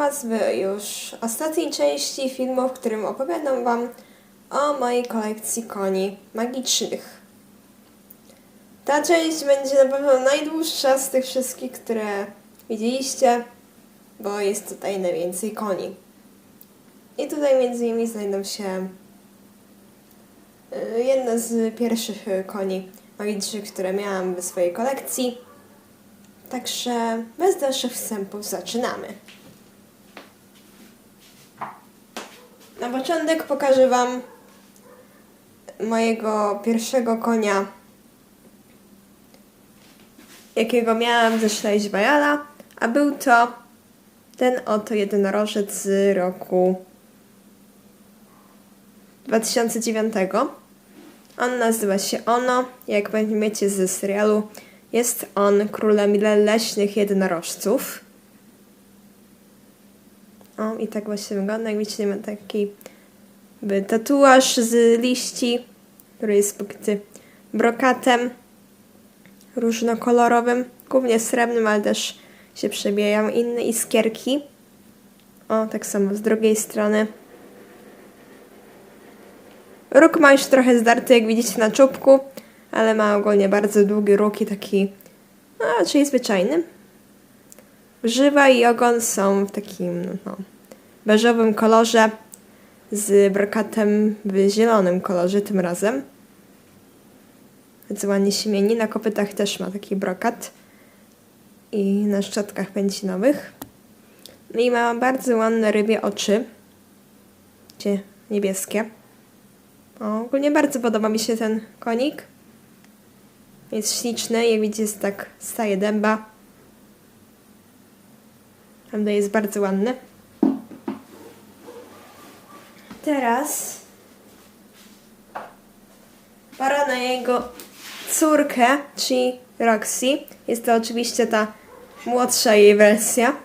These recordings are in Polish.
Witam Was w już ostatniej części filmu, w którym opowiadam Wam o mojej kolekcji koni magicznych. Ta część będzie na pewno najdłuższa z tych wszystkich, które widzieliście, bo jest tutaj najwięcej koni. I tutaj między innymi znajdą się y, jedne z pierwszych y, koni magicznych, które miałam w swojej kolekcji. Także bez dalszych wstępów zaczynamy. Na początek pokażę Wam mojego pierwszego konia, jakiego miałam ze Szlejś Bajala, a był to ten oto jednorożec z roku 2009. On nazywa się Ono. Jak pamiętacie ze serialu, jest on królem leśnych jednorożców. O, i tak właśnie wygląda. Jak widzicie, ma taki tatuaż z liści, który jest pokryty brokatem różnokolorowym, głównie srebrnym, ale też się przebijają inne iskierki. O, tak samo z drugiej strony. Róg ma już trochę zdarty, jak widzicie na czubku, ale ma ogólnie bardzo długi róg i taki, no, czyli zwyczajny. Brzywa i ogon są w takim no, beżowym kolorze z brokatem w zielonym kolorze tym razem. Bardzo ładnie się mieni. Na kopytach też ma taki brokat i na szczotkach pęcinowych. No i ma bardzo ładne rybie oczy. Gdzie niebieskie. O, ogólnie bardzo podoba mi się ten konik. Jest śliczny, jak widzicie jest tak staje dęba. Naprawdę jest bardzo ładny. Teraz para na jego córkę, czyli Roxy. Jest to oczywiście ta młodsza jej wersja.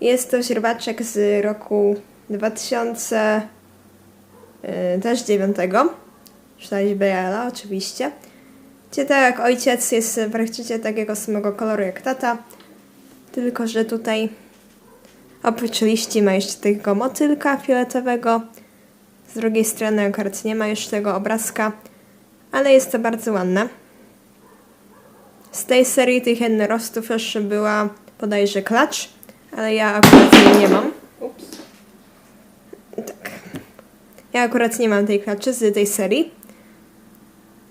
Jest to źrebaczek z roku 2000 yy, też 9. Szlać Bejala oczywiście. Gdzie tak jak ojciec jest praktycznie takiego samego koloru jak tata. Tylko, że tutaj oprócz liści ma jeszcze tego motylka fioletowego. Z drugiej strony akurat nie ma już tego obrazka, ale jest to bardzo ładne. Z tej serii tych jednorożców jeszcze była bodajże klacz, ale ja akurat jej nie mam. Ups. Tak. Ja akurat nie mam tej klaczy z tej serii.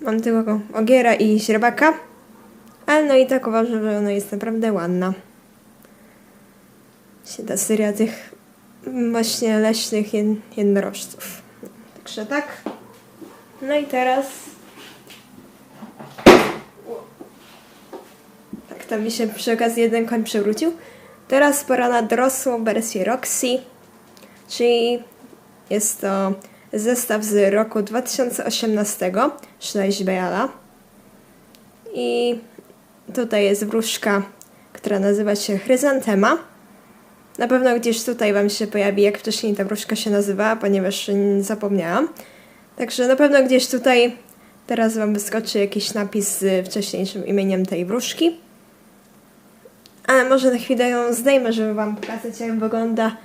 Mam tylko ogiera i źrebaka. Ale no i tak uważam, że ona jest naprawdę ładna. Się tych właśnie leśnych jed jednorożców. Także tak. No i teraz... Tak, to mi się przy okazji jeden koń przewrócił. Teraz pora na dorosłą wersję Roxy, czyli jest to zestaw z roku 2018 Szlejś Bejala. I tutaj jest wróżka, która nazywa się Chryzantema. Na pewno gdzieś tutaj Wam się pojawi, jak wcześniej ta wróżka się nazywała, ponieważ nie zapomniałam. Także na pewno gdzieś tutaj teraz Wam wyskoczy jakiś napis z wcześniejszym imieniem tej wróżki. Ale może na chwilę ją zdejmę, żeby Wam pokazać, jak wygląda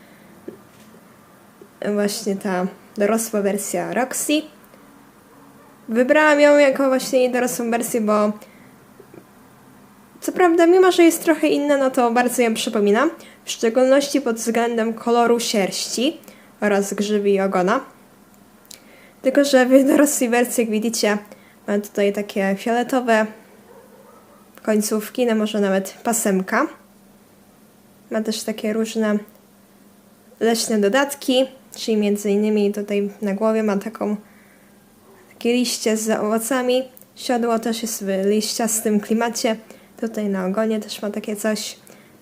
właśnie ta dorosła wersja Roxy. Wybrałam ją jako właśnie dorosłą wersję, bo co prawda, mimo że jest trochę inna, no to bardzo ją przypomina. W szczególności pod względem koloru sierści oraz grzywy i ogona. Tylko, że w dorosłej wersji, jak widzicie, ma tutaj takie fioletowe końcówki, no może nawet pasemka. Ma też takie różne leśne dodatki, czyli między innymi tutaj na głowie ma taką takie liście z owocami. Siodło też jest w liściastym klimacie. Tutaj na ogonie też ma takie coś.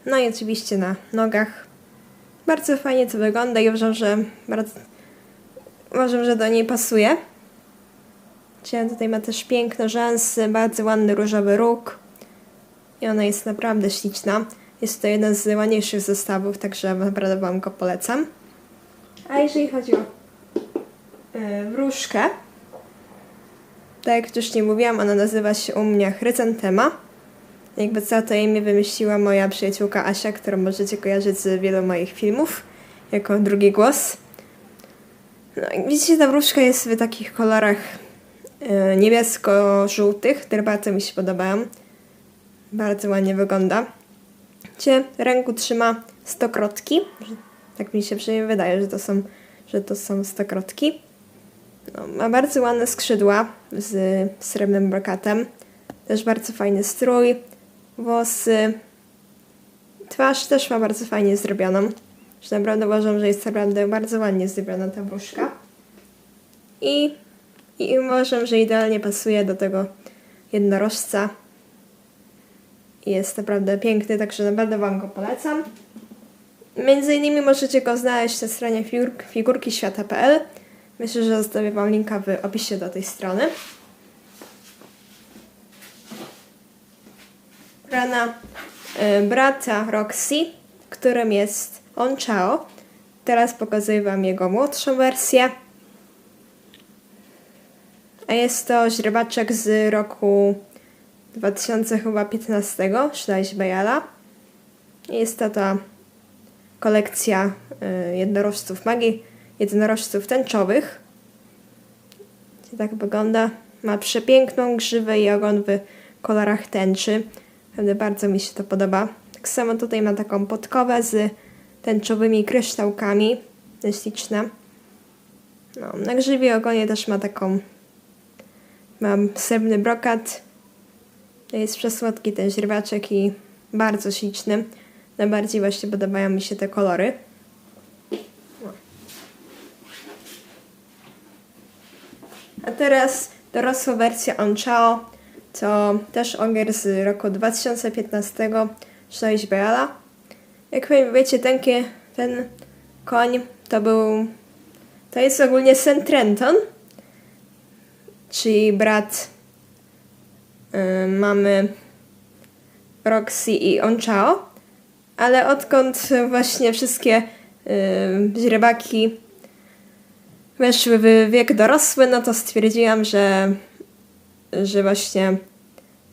No i oczywiście na nogach. Bardzo fajnie to wygląda i uważam, że bardzo, uważam, że do niej pasuje. Czyli tutaj ma też piękne rzęsy, bardzo ładny różowy róg. I ona jest naprawdę śliczna. Jest to jeden z ładniejszych zestawów, także naprawdę Wam go polecam. A jeżeli chodzi o yy, wróżkę, tak jak wcześniej mówiłam, ona nazywa się u mnie chryzantema. Jakby co, to imię wymyśliła moja przyjaciółka Asia, którą możecie kojarzyć z wielu moich filmów, jako drugi głos. No, widzicie, ta wróżka jest w takich kolorach e, niebiesko-żółtych, które bardzo mi się podobają. Bardzo ładnie wygląda. Cię ręku trzyma stokrotki. Tak mi się przynajmniej wydaje, że to są, że to są stokrotki. No, ma bardzo ładne skrzydła z srebrnym brokatem. Też bardzo fajny strój, włosy. Twarz też ma bardzo fajnie zrobioną. Że naprawdę uważam, że jest naprawdę bardzo ładnie zrobiona ta wróżka. I, I uważam, że idealnie pasuje do tego jednorożca. Jest naprawdę piękny, także naprawdę Wam go polecam. Między innymi możecie go znaleźć na stronie figur, figurkiświata.pl. Myślę, że zostawię Wam linka w opisie do tej strony. Rana y, brata Roxy, którym jest On Chao. Teraz pokazuję Wam jego młodszą wersję. A jest to źrebaczek z roku 2015, Szlajś Bajala. Jest to ta kolekcja y, jednorożców magii, jednorożców tęczowych. Tak wygląda. Ma przepiękną grzywę i ogon w kolorach tęczy. Naprawdę bardzo mi się to podoba. Tak samo tutaj ma taką podkowę z tęczowymi kryształkami. Śliczna. No, na grzywie ogonie też ma taką mam srebrny brokat. Jest przesłodki ten źrebaczek i bardzo śliczny. Najbardziej właśnie podobają mi się te kolory. A teraz dorosła wersja On Chao. To też ogier z roku 2015 6 Beala. Jak wiecie, ten, ten koń to był... To jest ogólnie St. Trenton, czyli brat y, mamy Roxy i Onchao, ale odkąd właśnie wszystkie y, źrebaki weszły w wiek dorosły, no to stwierdziłam, że, że właśnie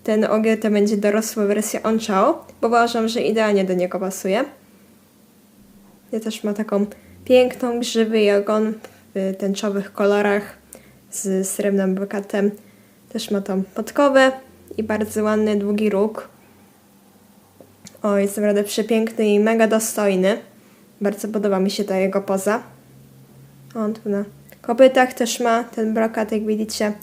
ten ogier to będzie dorosła wersja Onchao, bo uważam, że idealnie do niego pasuje. Ja też ma taką piękną grzywę i ogon w tęczowych kolorach z srebrnym brokatem. Też ma tą podkowę i bardzo ładny, długi róg. O, jest naprawdę przepiękny i mega dostojny. Bardzo podoba mi się ta jego poza. On tu na kopytach też ma ten brokat, jak widzicie,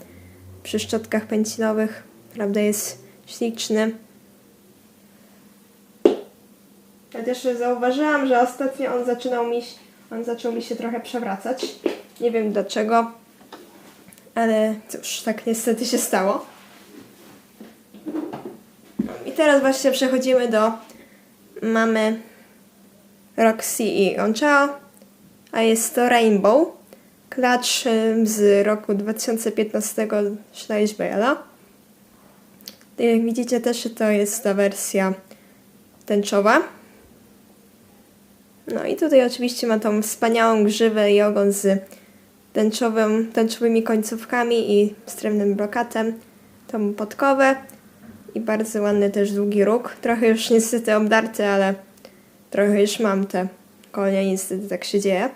przy szczotkach pęcinowych. Naprawdę jest śliczny. Ja też zauważyłam, że ostatnio on zaczynał mi, on zaczął mi się trochę przewracać. Nie wiem dlaczego, ale cóż, tak niestety się stało. I teraz właśnie przechodzimy do mamy Roxy i Onchao, a jest to Rainbow, klacz z roku 2015 Schleichbella. Jak widzicie też to jest ta wersja tęczowa. No i tutaj oczywiście ma tą wspaniałą grzywę i ogon z tęczowym, tęczowymi końcówkami i stremnym brokatem, tą podkowę i bardzo ładny też długi róg. Trochę już niestety obdarty, ale trochę już mam te konie, niestety tak się dzieje.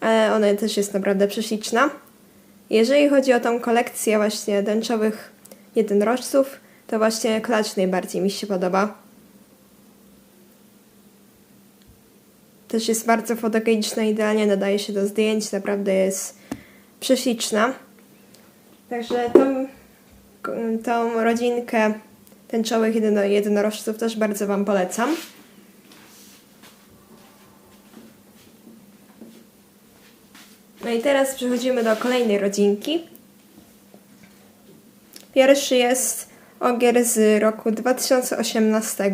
Ale ona też jest naprawdę prześliczna. Jeżeli chodzi o tą kolekcję właśnie tęczowych jednorożców, to właśnie klacz najbardziej mi się podoba. Też jest bardzo fotogeniczna, idealnie nadaje się do zdjęć, naprawdę jest prześliczna. Także tą, tą rodzinkę tęczowych jedyno, jednorożców też bardzo Wam polecam. No i teraz przechodzimy do kolejnej rodzinki. Pierwszy jest ogier z roku 2018.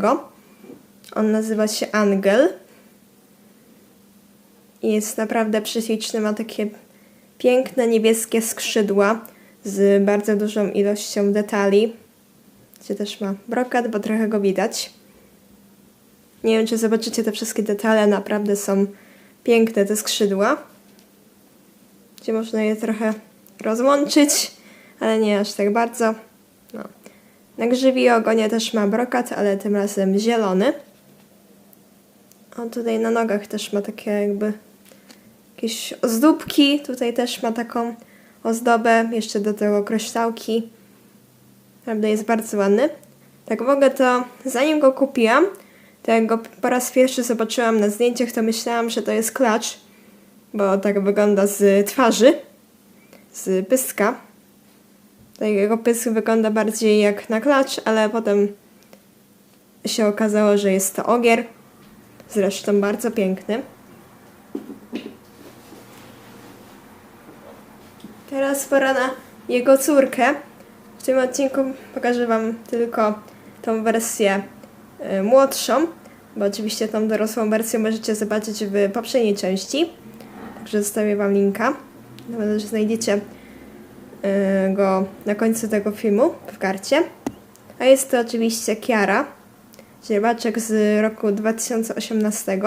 On nazywa się Angel. I jest naprawdę prześliczny, ma takie piękne niebieskie skrzydła z bardzo dużą ilością detali. Gdzie też ma brokat, bo trochę go widać. Nie wiem, czy zobaczycie te wszystkie detale, naprawdę są piękne te skrzydła. Gdzie można je trochę rozłączyć, ale nie aż tak bardzo. No. Na grzywi ogonie też ma brokat, ale tym razem zielony. O, tutaj na nogach też ma takie jakby jakieś ozdóbki. Tutaj też ma taką ozdobę, jeszcze do tego kryształki. Prawda, jest bardzo ładny. Tak w ogóle to zanim go kupiłam, to jak go po raz pierwszy zobaczyłam na zdjęciach, to myślałam, że to jest klacz, bo tak wygląda z twarzy, z pyska. Tak jego pysk wygląda bardziej jak na klacz, ale potem się okazało, że jest to ogier. Zresztą bardzo piękny. Teraz pora na jego córkę. W tym odcinku pokażę Wam tylko tą wersję y, młodszą, bo oczywiście tą dorosłą wersję możecie zobaczyć w poprzedniej części. Także zostawię Wam linka. Nawet, że znajdziecie y, go na końcu tego filmu w karcie. A jest to oczywiście Kiara, źrebaczek z roku 2018.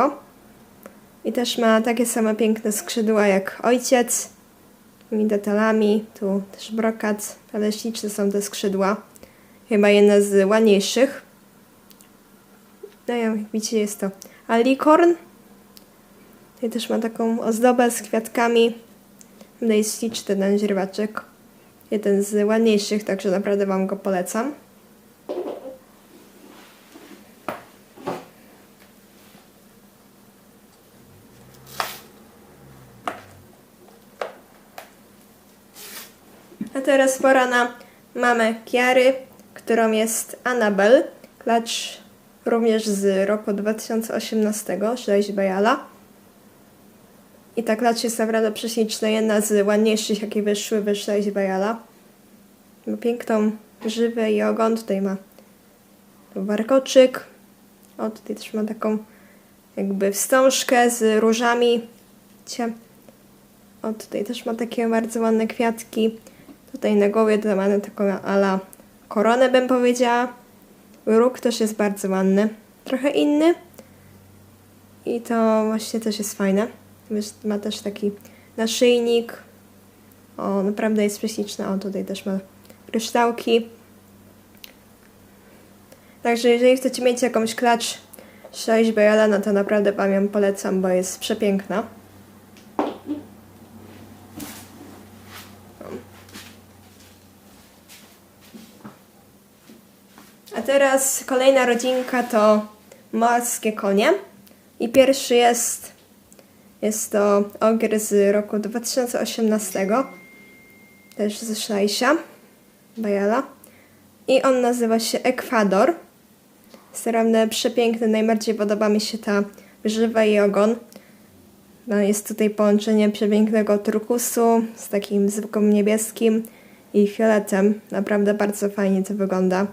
I też ma takie same piękne skrzydła jak ojciec tymi detalami. Tu też brokat, ale śliczne są te skrzydła. Chyba jedna z ładniejszych. No jak widzicie jest to alicorn. Tutaj też ma taką ozdobę z kwiatkami. Jest śliczny ten źrebaczek. Jeden z ładniejszych, także naprawdę Wam go polecam. A teraz pora na mamę Kiary, którą jest Annabel. Klacz również z roku 2018, 6 Bajala. I ta klacz jest naprawdę prześliczna, jedna z ładniejszych, jakie wyszły w 6 Bajala. Ma piękną grzywę i ogon, tutaj ma warkoczyk. O, tutaj też ma taką jakby wstążkę z różami. Widzicie? O, tutaj też ma takie bardzo ładne kwiatki. Tutaj na głowie to taką ala koronę, bym powiedziała. Róg też jest bardzo ładny. Trochę inny. I to właśnie też jest fajne. Ma też taki naszyjnik. O, naprawdę jest prześliczna. O, tutaj też ma kryształki. Także jeżeli chcecie mieć jakąś klacz 6 Bejala, no to naprawdę Wam ją polecam, bo jest przepiękna. A teraz kolejna rodzinka to morskie konie. I pierwszy jest, jest to ogier z roku 2018, też ze Szlajsia, Bajala. I on nazywa się Ekwador. Jest przepiękny, najbardziej podoba mi się ta grzywa i ogon. No, jest tutaj połączenie przepięknego turkusu z takim zwykłym niebieskim i fioletem. Naprawdę bardzo fajnie to wygląda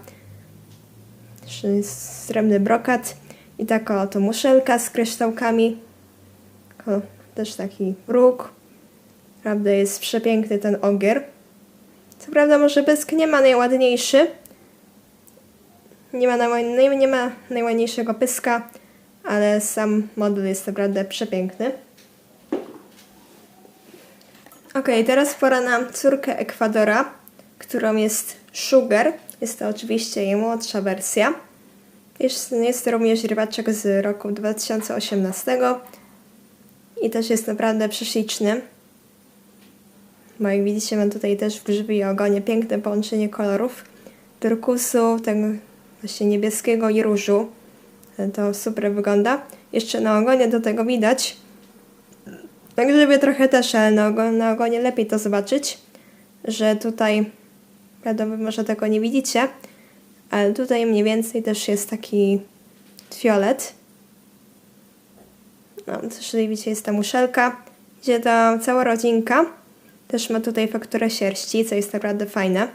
srebrny brokat i taka oto muszelka z kryształkami. O, też taki róg. Prawda, jest przepiękny ten ogier. Co prawda może pysk nie ma najładniejszy. Nie ma, najładniej, nie ma najładniejszego pyska, ale sam model jest naprawdę przepiękny. Ok, teraz pora na córkę Ekwadora, którą jest Sugar. Jest to oczywiście jej młodsza wersja. Jest, jest również rybaczek z roku 2018 i też jest naprawdę prześliczny. Bo jak widzicie mam tutaj też w grzybie i ogonie piękne połączenie kolorów turkusu, tego właśnie niebieskiego i różu. To super wygląda. Jeszcze na ogonie do tego widać. Na grzybie trochę też, ale na, ogon, na ogonie lepiej to zobaczyć, że tutaj Wiadomo, może tego nie widzicie, ale tutaj mniej więcej też jest taki fiolet. No, tutaj widzicie, jest ta muszelka, gdzie ta cała rodzinka też ma tutaj fakturę sierści, co jest naprawdę fajne.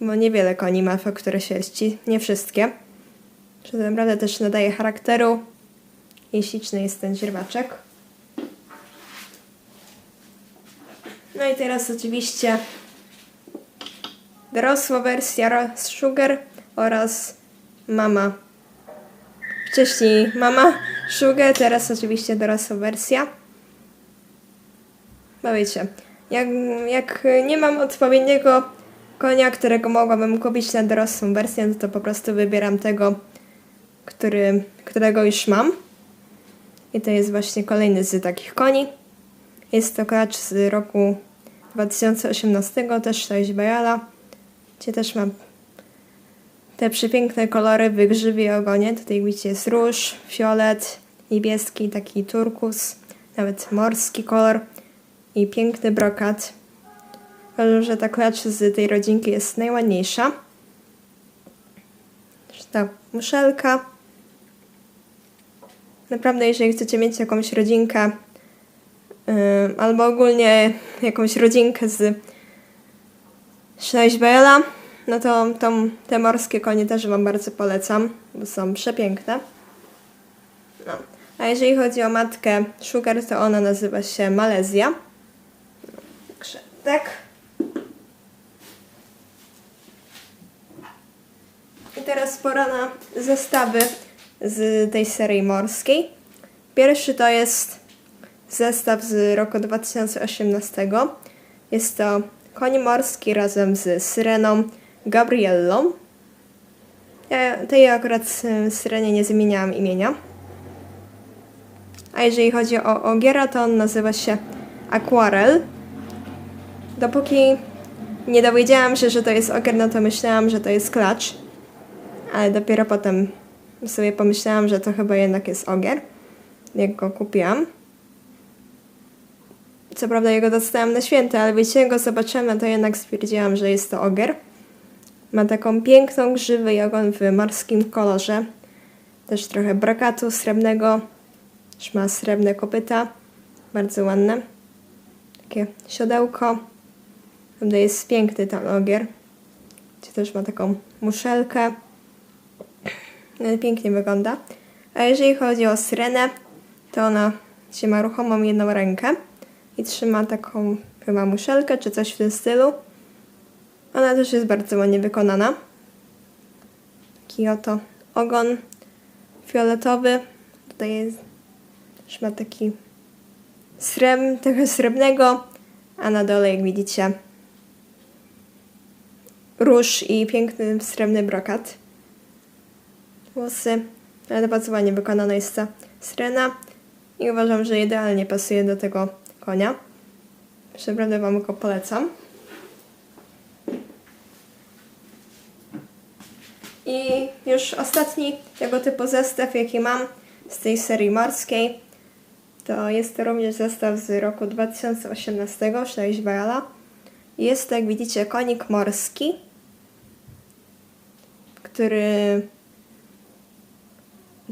Bo niewiele koni ma fakturę sierści, nie wszystkie. To naprawdę też nadaje charakteru i śliczny jest ten źrebaczek. No i teraz oczywiście dorosła wersja Sugar oraz mama. Wcześniej mama Sugar, teraz oczywiście dorosła wersja. No wiecie, jak, jak nie mam odpowiedniego konia, którego mogłabym kupić na dorosłą wersję, no to po prostu wybieram tego, który, którego już mam. I to jest właśnie kolejny z takich koni. Jest to klacz z roku 2018, też to jest Bajala, gdzie też mam te przepiękne kolory w grzywie ogonie. Tutaj widzicie jest róż, fiolet, niebieski, taki turkus, nawet morski kolor i piękny brokat. Uważam, że ta klacz z tej rodzinki jest najładniejsza. Ta muszelka. Naprawdę, jeżeli chcecie mieć jakąś rodzinkę, yy, albo ogólnie jakąś rodzinkę z Schneisbella, no to tą, te morskie konie też Wam bardzo polecam, bo są przepiękne. No. A jeżeli chodzi o matkę Sugar, to ona nazywa się Malezja. Także tak. I teraz pora na zestawy z tej serii morskiej. Pierwszy to jest zestaw z roku 2018. Jest to koń morski razem z syreną Gabriellą. Ja tej akurat y, syrenie nie zmieniałam imienia. A jeżeli chodzi o ogiera, to on nazywa się Aquarel. Dopóki nie dowiedziałam się, że to jest ogier, no to myślałam, że to jest klacz. Ale dopiero potem sobie pomyślałam, że to chyba jednak jest ogier, jak go kupiłam. Co prawda jego dostałam na święta, ale wiecie, go zobaczyłam, to jednak stwierdziłam, że jest to ogier. Ma taką piękną grzywę i ogon w morskim kolorze. Też trochę brakatu srebrnego. Też ma srebrne kopyta. Bardzo ładne. Takie siodełko. Tutaj jest piękny ten ogier. Gdzie też ma taką muszelkę. No, pięknie wygląda. A jeżeli chodzi o syrenę, to ona się ma ruchomą jedną rękę i trzyma taką chyba muszelkę czy coś w tym stylu. Ona też jest bardzo ładnie wykonana. Taki oto ogon fioletowy. Tutaj jest, też ma taki sreb, trochę srebrnego, a na dole jak widzicie róż i piękny srebrny brokat. Włosy, ale bardzo ładnie wykonana jest ta syrena i uważam, że idealnie pasuje do tego konia. Naprawdę Wam go polecam. I już ostatni tego typu zestaw, jaki mam z tej serii morskiej, to jest to również zestaw z roku 2018, 6 Bajala. Jest to, jak widzicie, konik morski, który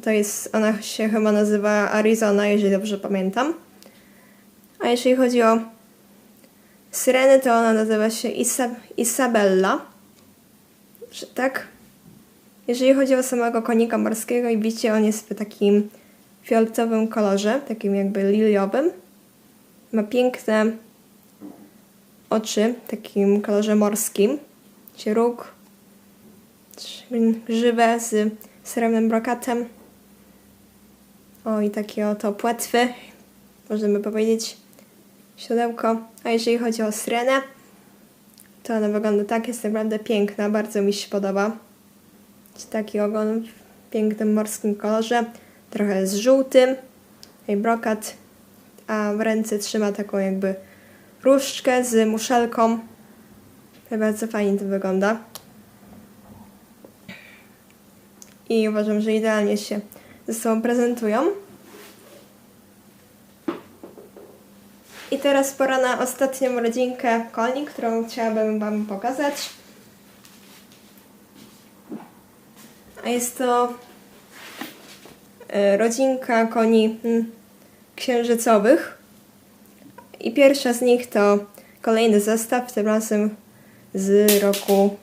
to jest, ona się chyba nazywa Arizona, jeżeli dobrze pamiętam. A jeżeli chodzi o syreny, to ona nazywa się Isa Isabella. Tak? Jeżeli chodzi o samego konika morskiego i widzicie, on jest w takim fioletowym kolorze, takim jakby liliowym. Ma piękne oczy w takim kolorze morskim. Róg, grzywe z srebrnym brokatem. O, i takie oto płetwy, możemy powiedzieć, siodełko. A jeżeli chodzi o syrenę, to ona wygląda tak, jest naprawdę piękna, bardzo mi się podoba. Taki ogon w pięknym morskim kolorze, trochę z żółtym, i brokat, a w ręce trzyma taką jakby różdżkę z muszelką. Bardzo fajnie to wygląda. I uważam, że idealnie się ze sobą prezentują. I teraz pora na ostatnią rodzinkę koni, którą chciałabym Wam pokazać. A jest to e, rodzinka koni mm, księżycowych. I pierwsza z nich to kolejny zestaw, tym razem z roku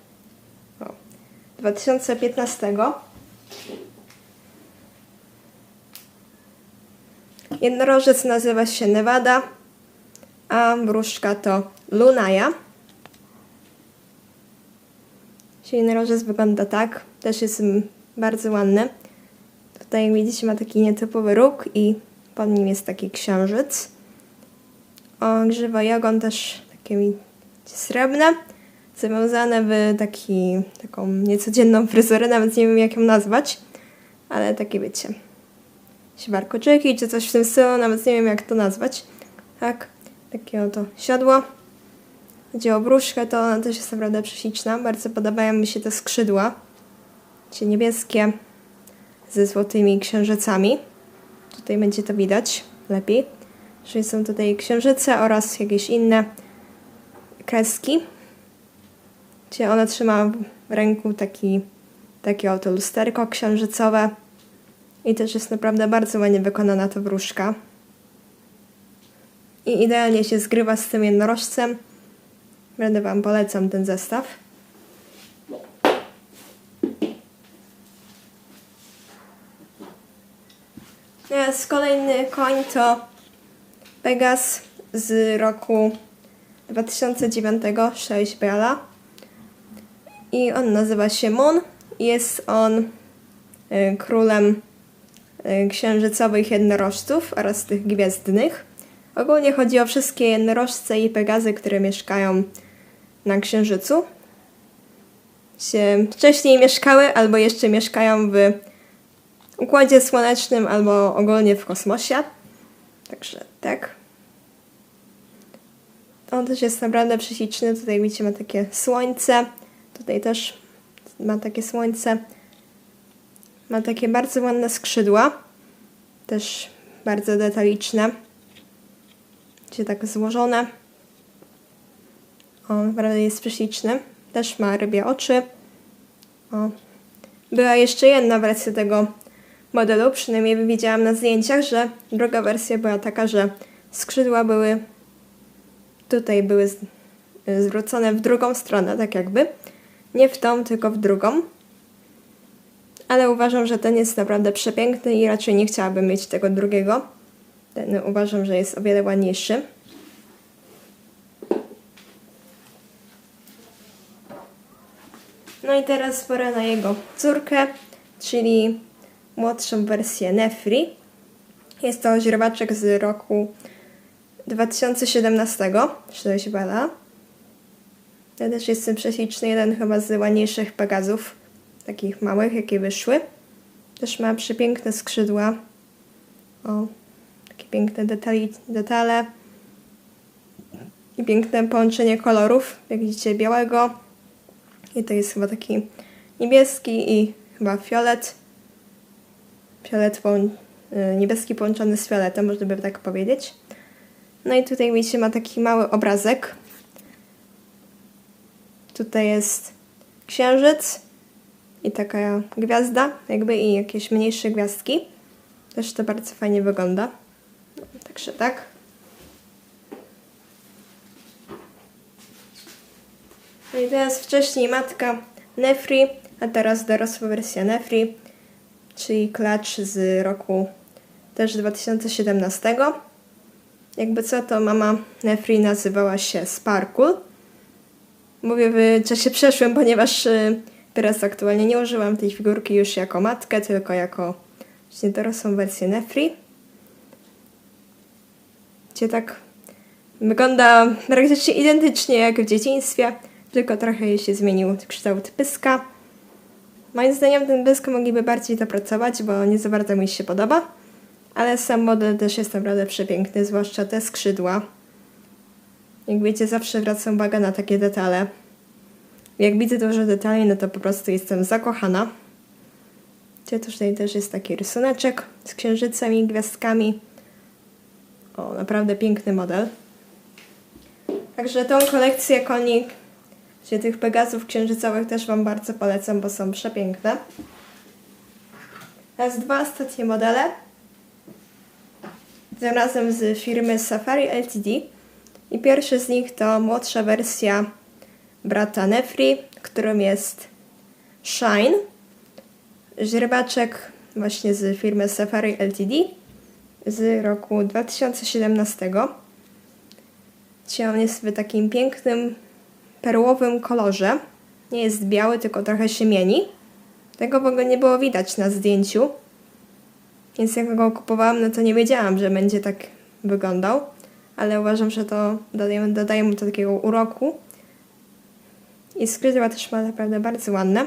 2015. Jednorożec nazywa się Nevada, a wróżka to Lunaja. Jednorożec wygląda tak, też jest bardzo ładny. Tutaj jak widzicie ma taki nietypowy róg i pod nim jest taki księżyc. O, grzywa i ogon też takie srebrne, zawiązane w taki, taką niecodzienną fryzurę, nawet nie wiem jak ją nazwać, ale takie wiecie, warkoczyki czy coś w tym stylu, nawet nie wiem jak to nazwać. Tak, takie oto siodło. Chodzi o wróżkę, to ona też jest naprawdę prześliczna. Bardzo podobają mi się te skrzydła.Cie niebieskie ze złotymi księżycami. Tutaj będzie to widać lepiej. Czyli są tutaj księżyce oraz jakieś inne kreski. Gdzie ona trzyma w ręku taki, takie oto lusterko księżycowe. I też jest naprawdę bardzo ładnie wykonana ta wróżka. I idealnie się zgrywa z tym jednorożcem. Będę Wam polecam ten zestaw. Teraz kolejny koń to Pegas z roku 2009 6 Bela. I on nazywa się Moon. Jest on y, królem y, księżycowych jednorożców oraz tych gwiezdnych. Ogólnie chodzi o wszystkie jednorożce i pegazy, które mieszkają na Księżycu. Się wcześniej mieszkały albo jeszcze mieszkają w Układzie Słonecznym albo ogólnie w kosmosie. Także tak. On też jest naprawdę prześliczny. Tutaj widzicie ma takie słońce. Tutaj też ma takie słońce. Ma takie bardzo ładne skrzydła. Też bardzo detaliczne. Gdzie tak złożone. O, naprawdę jest prześliczny. Też ma rybie oczy. O. Była jeszcze jedna wersja tego modelu, przynajmniej widziałam na zdjęciach, że druga wersja była taka, że skrzydła były tutaj były zwrócone w drugą stronę, tak jakby. Nie w tą, tylko w drugą. Ale uważam, że ten jest naprawdę przepiękny i raczej nie chciałabym mieć tego drugiego. Ten uważam, że jest o wiele ładniejszy. No i teraz pora na jego córkę, czyli młodszą wersję Nefri. Jest to źrebaczek z roku 2017, się Bela. Ja też jestem prześliczny, jeden chyba z ładniejszych Pegazów, takich małych, jakie wyszły. Też ma przepiękne skrzydła. O, takie piękne detali, detale. I piękne połączenie kolorów, jak widzicie, białego. I to jest chyba taki niebieski i chyba fiolet. Fiolet, y, niebieski połączony z fioletem, można by tak powiedzieć. No i tutaj widzicie, ma taki mały obrazek. Tutaj jest księżyc i taka gwiazda, jakby i jakieś mniejsze gwiazdki. Też to bardzo fajnie wygląda. Także tak. No i teraz wcześniej matka Nefri, a teraz dorosła wersja Nefri, czyli klacz z roku też 2017. Jakby co, to mama Nefri nazywała się Sparkle. Mówię w czasie przeszłym, ponieważ y, teraz aktualnie nie użyłam tej figurki już jako matkę, tylko jako właśnie dorosłą wersję Nefri. Gdzie tak wygląda praktycznie identycznie jak w dzieciństwie, tylko trochę się zmienił kształt pyska. Moim zdaniem ten pysk mogliby bardziej dopracować, bo nie za bardzo mi się podoba. Ale sam model też jest naprawdę przepiękny, zwłaszcza te skrzydła. Jak wiecie, zawsze zwracam uwagę na takie detale. Jak widzę dużo detali, no to po prostu jestem zakochana. Gdzie tutaj też jest taki rysuneczek z księżycem i gwiazdkami. O, naprawdę piękny model. Także tą kolekcję koni, gdzie tych Pegazów księżycowych też Wam bardzo polecam, bo są przepiękne. Teraz dwa ostatnie modele tym razem z firmy Safari Ltd. I pierwszy z nich to młodsza wersja brata Nefri, którym jest Shine. Źrebaczek właśnie z firmy Safari Ltd. z roku 2017. Dzisiaj on jest w takim pięknym perłowym kolorze. Nie jest biały, tylko trochę się mieni. Tego w ogóle nie było widać na zdjęciu. Więc jak go kupowałam, no to nie wiedziałam, że będzie tak wyglądał, ale uważam, że to dodaje, dodaje mu to takiego uroku. I skrzydła też ma naprawdę bardzo ładne.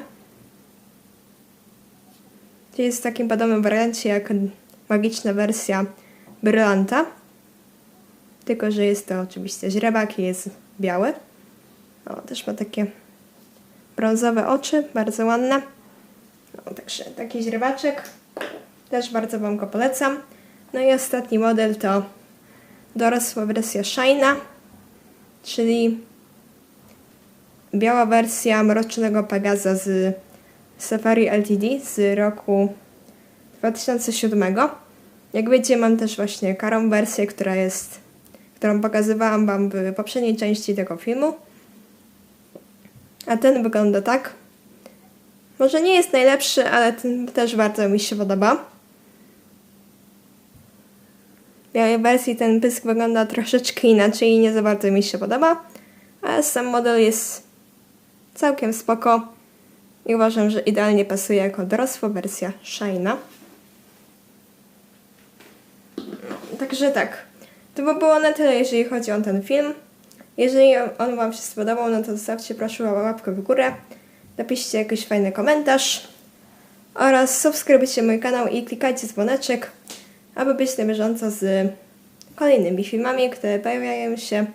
To jest w takim podobnym wariancie jak magiczna wersja brylanta. Tylko, że jest to oczywiście źrebak i jest biały. O, też ma takie brązowe oczy, bardzo ładne. Także taki źrebaczek. Też bardzo Wam go polecam. No i ostatni model to dorosła wersja Shine'a, czyli biała wersja Mrocznego Pegaza z Safari LTD z roku 2007. Jak wiecie, mam też właśnie karą wersję, która jest, którą pokazywałam Wam w poprzedniej części tego filmu. A ten wygląda tak. Może nie jest najlepszy, ale ten też bardzo mi się podoba. W białej wersji ten pysk wygląda troszeczkę inaczej i nie za bardzo mi się podoba, ale sam model jest całkiem spoko i uważam, że idealnie pasuje jako dorosła wersja Shine'a. Także tak, to by było na tyle, jeżeli chodzi o ten film. Jeżeli on Wam się spodobał, no to zostawcie proszę łapkę w górę, napiszcie jakiś fajny komentarz oraz subskrybujcie mój kanał i klikajcie dzwoneczek, aby być na bieżąco z kolejnymi filmami, które pojawiają się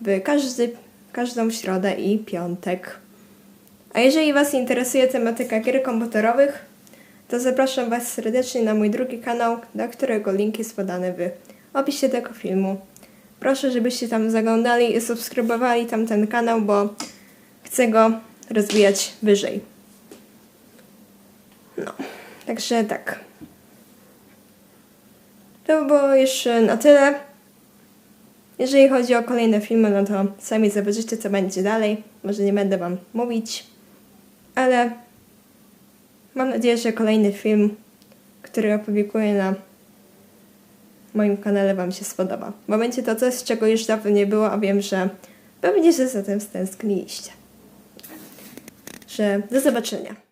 w każdy, każdą środę i piątek. A jeżeli Was interesuje tematyka gier komputerowych, to zapraszam Was serdecznie na mój drugi kanał, do którego link jest podany w opisie tego filmu. Proszę, żebyście tam zaglądali i subskrybowali tam ten kanał, bo chcę go rozwijać wyżej. No, także tak. To by było jeszcze na tyle. Jeżeli chodzi o kolejne filmy, no to sami zobaczycie, co będzie dalej. Może nie będę Wam mówić, ale mam nadzieję, że kolejny film, który opublikuję na moim kanale Wam się spodoba. Bo będzie to coś, czego już dawno nie było, a wiem, że pewnie się za tym stęskniliście. Że do zobaczenia.